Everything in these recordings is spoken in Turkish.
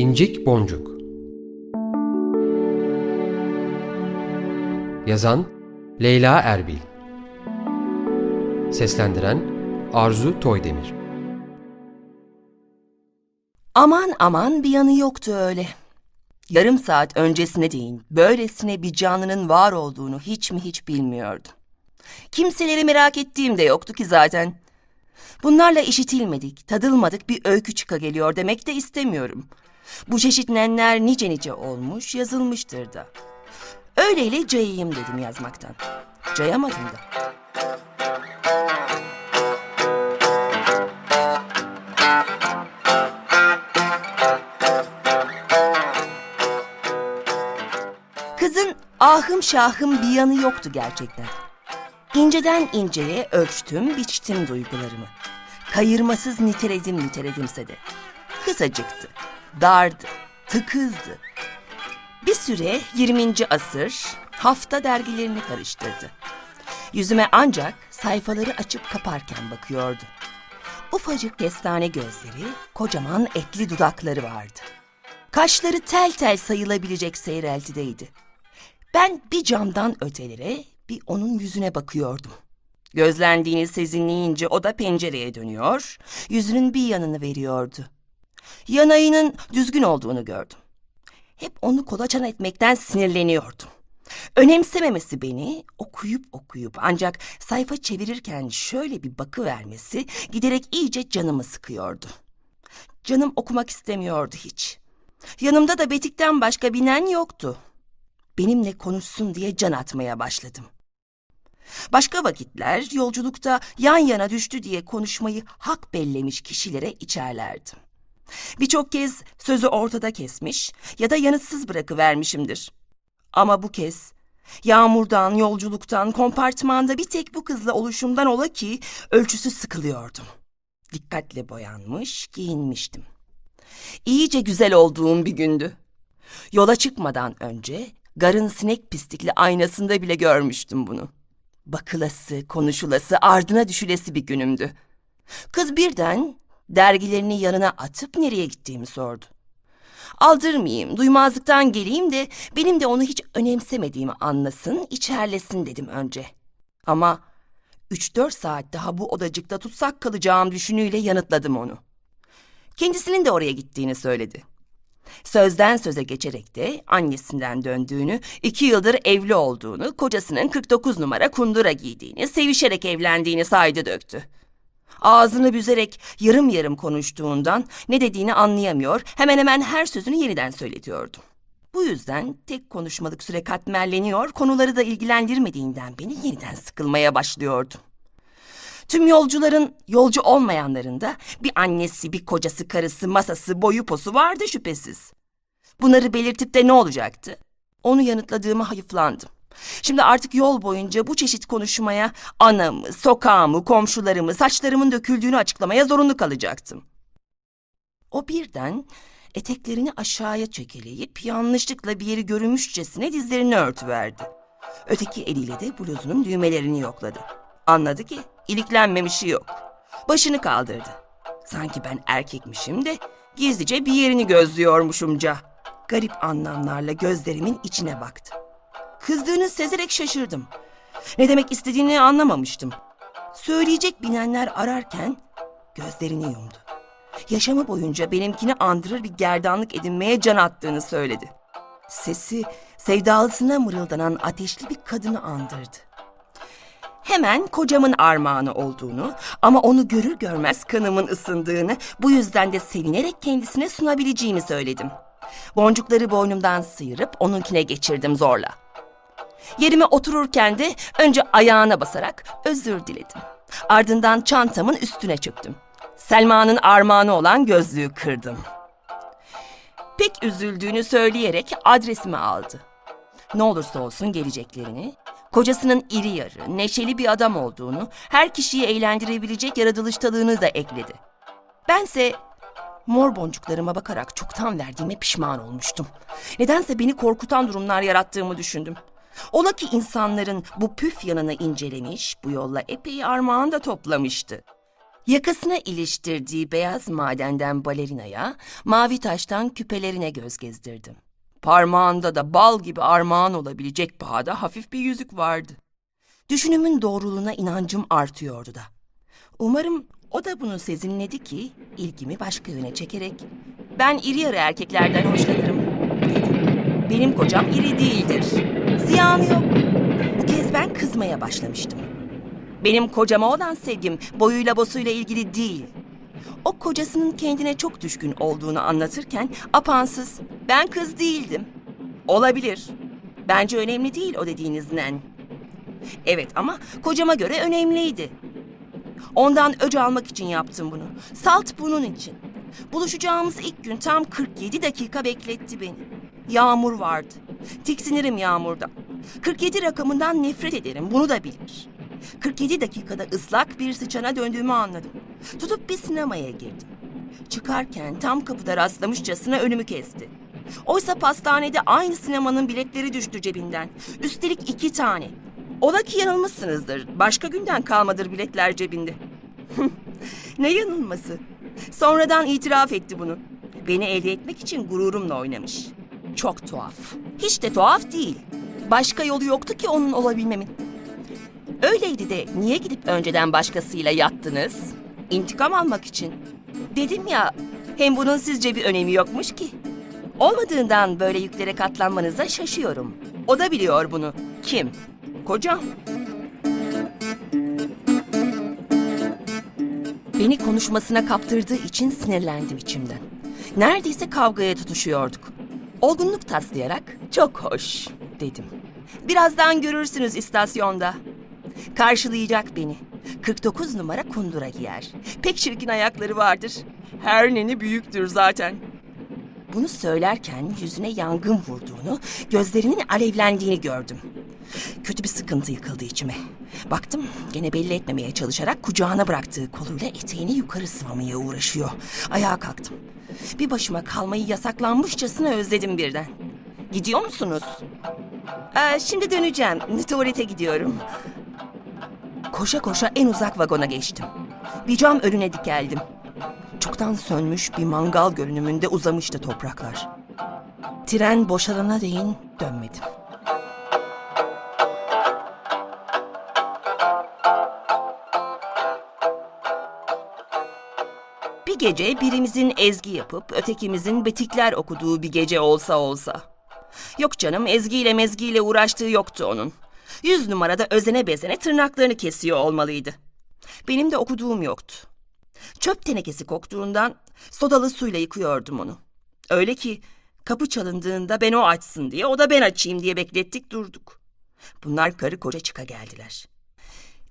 İncik Boncuk Yazan Leyla Erbil Seslendiren Arzu Toydemir Aman aman bir yanı yoktu öyle. Yarım saat öncesine değin böylesine bir canlının var olduğunu hiç mi hiç bilmiyordum. Kimseleri merak ettiğim de yoktu ki zaten. Bunlarla işitilmedik, tadılmadık bir öykü çıka geliyor demek de istemiyorum. Bu çeşit nenler nice nice olmuş, yazılmıştır da. Öyleyle cayayım dedim yazmaktan. Cayamadım da. Kızın ahım şahım bir yanı yoktu gerçekten. İnceden inceye ölçtüm, biçtim duygularımı. Kayırmasız niteledim niteledimse de. Kısacıktı, dardı, tıkızdı. Bir süre 20. asır hafta dergilerini karıştırdı. Yüzüme ancak sayfaları açıp kaparken bakıyordu. Ufacık kestane gözleri, kocaman etli dudakları vardı. Kaşları tel tel sayılabilecek seyreltideydi. Ben bir camdan ötelere, bir onun yüzüne bakıyordum. Gözlendiğini sezinleyince o da pencereye dönüyor, yüzünün bir yanını veriyordu. Yanayının düzgün olduğunu gördüm. Hep onu kolaçan etmekten sinirleniyordum. Önemsememesi beni okuyup okuyup ancak sayfa çevirirken şöyle bir bakı vermesi giderek iyice canımı sıkıyordu. Canım okumak istemiyordu hiç. Yanımda da Betik'ten başka binen yoktu. Benimle konuşsun diye can atmaya başladım. Başka vakitler yolculukta yan yana düştü diye konuşmayı hak bellemiş kişilere içerlerdim. Birçok kez sözü ortada kesmiş ya da yanıtsız bırakıvermişimdir. Ama bu kez yağmurdan, yolculuktan, kompartmanda bir tek bu kızla oluşumdan ola ki ölçüsü sıkılıyordum. Dikkatle boyanmış, giyinmiştim. İyice güzel olduğum bir gündü. Yola çıkmadan önce garın sinek pislikli aynasında bile görmüştüm bunu. Bakılası, konuşulası, ardına düşülesi bir günümdü. Kız birden dergilerini yanına atıp nereye gittiğimi sordu. Aldırmayayım, duymazlıktan geleyim de benim de onu hiç önemsemediğimi anlasın, içerlesin dedim önce. Ama üç dört saat daha bu odacıkta tutsak kalacağım düşünüyle yanıtladım onu. Kendisinin de oraya gittiğini söyledi. Sözden söze geçerek de annesinden döndüğünü, iki yıldır evli olduğunu, kocasının 49 numara kundura giydiğini, sevişerek evlendiğini saydı döktü. Ağzını büzerek yarım yarım konuştuğundan ne dediğini anlayamıyor, hemen hemen her sözünü yeniden söyletiyordum. Bu yüzden tek konuşmalık süre katmerleniyor, konuları da ilgilendirmediğinden beni yeniden sıkılmaya başlıyordum. Tüm yolcuların, yolcu olmayanların da bir annesi, bir kocası, karısı, masası, boyu posu vardı şüphesiz. Bunları belirtip de ne olacaktı? Onu yanıtladığıma hayıflandım. Şimdi artık yol boyunca bu çeşit konuşmaya anamı, sokağımı, komşularımı, saçlarımın döküldüğünü açıklamaya zorunlu kalacaktım. O birden eteklerini aşağıya çekeleyip yanlışlıkla bir yeri görünmüşçesine dizlerini örtüverdi. Öteki eliyle de bluzunun düğmelerini yokladı. Anladı ki iliklenmemişi yok. Başını kaldırdı. Sanki ben erkekmişim de gizlice bir yerini gözlüyormuşumca. Garip anlamlarla gözlerimin içine baktı. Kızdığını sezerek şaşırdım. Ne demek istediğini anlamamıştım. Söyleyecek binenler ararken gözlerini yumdu. Yaşamı boyunca benimkini andırır bir gerdanlık edinmeye can attığını söyledi. Sesi sevdalısına mırıldanan ateşli bir kadını andırdı. Hemen kocamın armağanı olduğunu ama onu görür görmez kanımın ısındığını bu yüzden de sevinerek kendisine sunabileceğimi söyledim. Boncukları boynumdan sıyırıp onunkine geçirdim zorla. Yerime otururken de önce ayağına basarak özür diledim. Ardından çantamın üstüne çöktüm. Selma'nın armağanı olan gözlüğü kırdım. Pek üzüldüğünü söyleyerek adresimi aldı. Ne olursa olsun geleceklerini, kocasının iri yarı, neşeli bir adam olduğunu, her kişiyi eğlendirebilecek yaratılıştalığını da ekledi. Bense mor boncuklarıma bakarak çoktan verdiğime pişman olmuştum. Nedense beni korkutan durumlar yarattığımı düşündüm. Ola ki insanların bu püf yanını incelemiş, bu yolla epey armağan da toplamıştı. Yakasına iliştirdiği beyaz madenden balerinaya, mavi taştan küpelerine göz gezdirdim. Parmağında da bal gibi armağan olabilecek pahada hafif bir yüzük vardı. Düşünümün doğruluğuna inancım artıyordu da. Umarım o da bunu sezinledi ki ilgimi başka yöne çekerek ben iri yarı erkeklerden hoşlanırım dedi. Benim kocam iri değildir. Ziyanı yok. Bu kez ben kızmaya başlamıştım. Benim kocama olan sevgim boyuyla bosuyla ilgili değil. O kocasının kendine çok düşkün olduğunu anlatırken apansız ben kız değildim. Olabilir. Bence önemli değil o dediğiniz nen. Evet ama kocama göre önemliydi. Ondan öc almak için yaptım bunu. Salt bunun için. Buluşacağımız ilk gün tam 47 dakika bekletti beni. Yağmur vardı. Tiksinirim yağmurda. 47 rakamından nefret ederim, bunu da bilir. 47 dakikada ıslak bir sıçana döndüğümü anladım. Tutup bir sinemaya girdim. Çıkarken tam kapıda rastlamışçasına önümü kesti. Oysa pastanede aynı sinemanın biletleri düştü cebinden. Üstelik iki tane. Ola ki yanılmışsınızdır. Başka günden kalmadır biletler cebinde. ne yanılması? Sonradan itiraf etti bunu. Beni elde etmek için gururumla oynamış. Çok tuhaf. Hiç de tuhaf değil. Başka yolu yoktu ki onun olabilmemin. Öyleydi de niye gidip önceden başkasıyla yattınız? İntikam almak için. Dedim ya, hem bunun sizce bir önemi yokmuş ki. Olmadığından böyle yüklere katlanmanıza şaşıyorum. O da biliyor bunu. Kim? Kocam. Beni konuşmasına kaptırdığı için sinirlendim içimden. Neredeyse kavgaya tutuşuyorduk. Olgunluk taslayarak çok hoş dedim. Birazdan görürsünüz istasyonda. Karşılayacak beni. 49 numara kundura giyer. Pek çirkin ayakları vardır. Her neni büyüktür zaten. Bunu söylerken yüzüne yangın vurduğunu, gözlerinin alevlendiğini gördüm. Kötü bir sıkıntı yıkıldı içime. Baktım gene belli etmemeye çalışarak kucağına bıraktığı koluyla eteğini yukarı sıvamaya uğraşıyor. Ayağa kalktım. Bir başıma kalmayı yasaklanmışçasına özledim birden. Gidiyor musunuz? Ee, şimdi döneceğim. Tuvalete gidiyorum. Koşa koşa en uzak vagona geçtim. Bir cam önüne dikeldim. Çoktan sönmüş bir mangal görünümünde uzamıştı topraklar. Tren boşalana değin dönmedim. Gece birimizin ezgi yapıp ötekimizin betikler okuduğu bir gece olsa olsa. Yok canım ezgiyle mezgiyle uğraştığı yoktu onun. Yüz numarada özene bezene tırnaklarını kesiyor olmalıydı. Benim de okuduğum yoktu. Çöp tenekesi koktuğundan sodalı suyla yıkıyordum onu. Öyle ki kapı çalındığında ben o açsın diye o da ben açayım diye beklettik durduk. Bunlar karı koca çıka geldiler.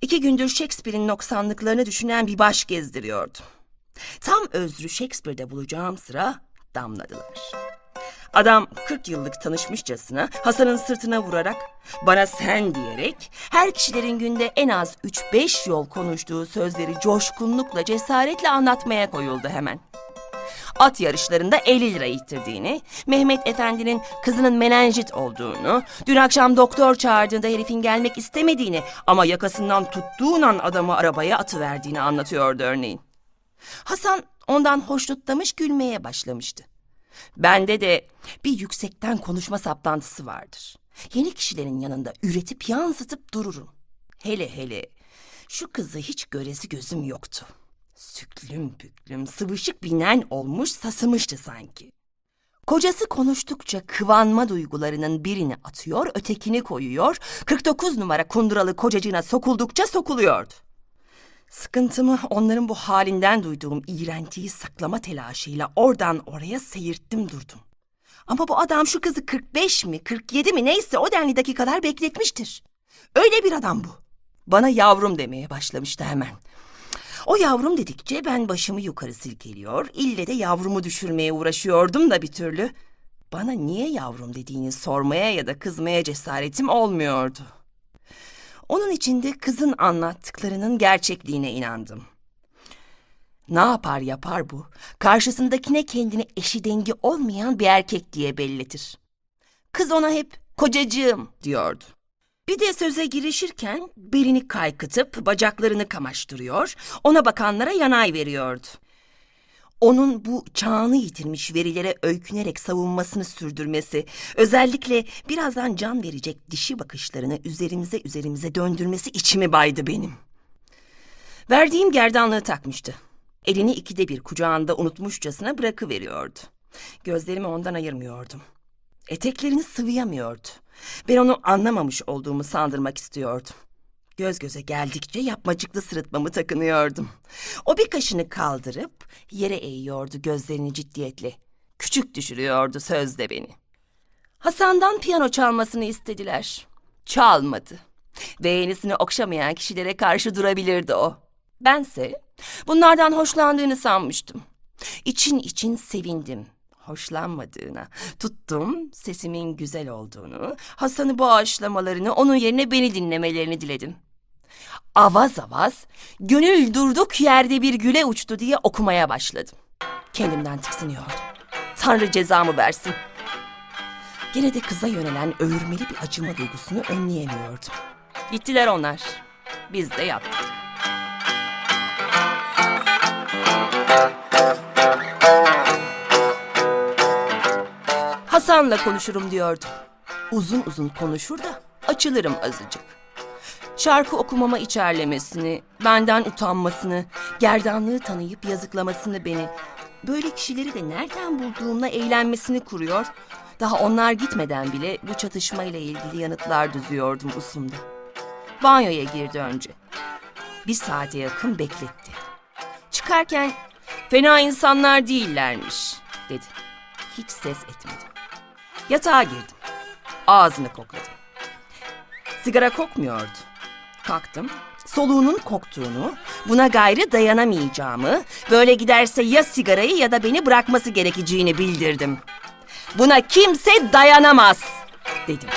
İki gündür Shakespeare'in noksanlıklarını düşünen bir baş gezdiriyordum. Tam özrü Shakespeare'de bulacağım sıra damladılar. Adam 40 yıllık tanışmışçasına Hasan'ın sırtına vurarak bana sen diyerek her kişilerin günde en az 3-5 yol konuştuğu sözleri coşkunlukla cesaretle anlatmaya koyuldu hemen. At yarışlarında 50 lira ittirdiğini, Mehmet Efendi'nin kızının menenjit olduğunu, dün akşam doktor çağırdığında herifin gelmek istemediğini ama yakasından tuttuğun an adamı arabaya atıverdiğini anlatıyordu örneğin. Hasan ondan hoşnutlamış gülmeye başlamıştı. Bende de bir yüksekten konuşma saplantısı vardır. Yeni kişilerin yanında üretip yansıtıp dururum. Hele hele şu kızı hiç göresi gözüm yoktu. Süklüm püklüm sıvışık binen olmuş sasımıştı sanki. Kocası konuştukça kıvanma duygularının birini atıyor, ötekini koyuyor, 49 numara kunduralı kocacığına sokuldukça sokuluyordu. Sıkıntımı onların bu halinden duyduğum iğrentiyi saklama telaşıyla oradan oraya seyirttim durdum. Ama bu adam şu kızı 45 mi 47 mi neyse o denli dakikalar bekletmiştir. Öyle bir adam bu. Bana yavrum demeye başlamıştı hemen. O yavrum dedikçe ben başımı yukarı silkeliyor, ille de yavrumu düşürmeye uğraşıyordum da bir türlü. Bana niye yavrum dediğini sormaya ya da kızmaya cesaretim olmuyordu. Onun içinde kızın anlattıklarının gerçekliğine inandım. Ne yapar yapar bu? Karşısındakine kendini eşi dengi olmayan bir erkek diye belletir. Kız ona hep kocacığım diyordu. Bir de söze girişirken belini kaykıtıp bacaklarını kamaştırıyor, ona bakanlara yanay veriyordu. Onun bu çağını yitirmiş verilere öykünerek savunmasını sürdürmesi, özellikle birazdan can verecek dişi bakışlarını üzerimize üzerimize döndürmesi içimi baydı benim. Verdiğim gerdanlığı takmıştı. Elini ikide bir kucağında unutmuşçasına bırakıveriyordu. Gözlerimi ondan ayırmıyordum. Eteklerini sıvayamıyordu. Ben onu anlamamış olduğumu sandırmak istiyordum. Göz göze geldikçe yapmacıklı sırıtmamı takınıyordum. O bir kaşını kaldırıp yere eğiyordu gözlerini ciddiyetle. Küçük düşürüyordu sözde beni. Hasan'dan piyano çalmasını istediler. Çalmadı. Beğenisini okşamayan kişilere karşı durabilirdi o. Bense bunlardan hoşlandığını sanmıştım. İçin için sevindim. Hoşlanmadığına, tuttum sesimin güzel olduğunu, Hasan'ı bağışlamalarını, onun yerine beni dinlemelerini diledim. Avaz avaz, gönül durduk yerde bir güle uçtu diye okumaya başladım. Kendimden tiksiniyordum. Tanrı cezamı versin. Gene de kıza yönelen övürmeli bir acıma duygusunu önleyemiyordum. Gittiler onlar. Biz de yattık. Hasan'la konuşurum diyordum. Uzun uzun konuşur da açılırım azıcık. Şarkı okumama içerlemesini, benden utanmasını, gerdanlığı tanıyıp yazıklamasını beni, böyle kişileri de nereden bulduğumla eğlenmesini kuruyor. Daha onlar gitmeden bile bu çatışmayla ilgili yanıtlar düzüyordum usumda. Banyoya girdi önce. Bir saate yakın bekletti. Çıkarken fena insanlar değillermiş dedi. Hiç ses etmedim. Yatağa girdim. Ağzını kokladım. Sigara kokmuyordu. Kalktım. Soluğunun koktuğunu, buna gayrı dayanamayacağımı, böyle giderse ya sigarayı ya da beni bırakması gerekeceğini bildirdim. Buna kimse dayanamaz dedim.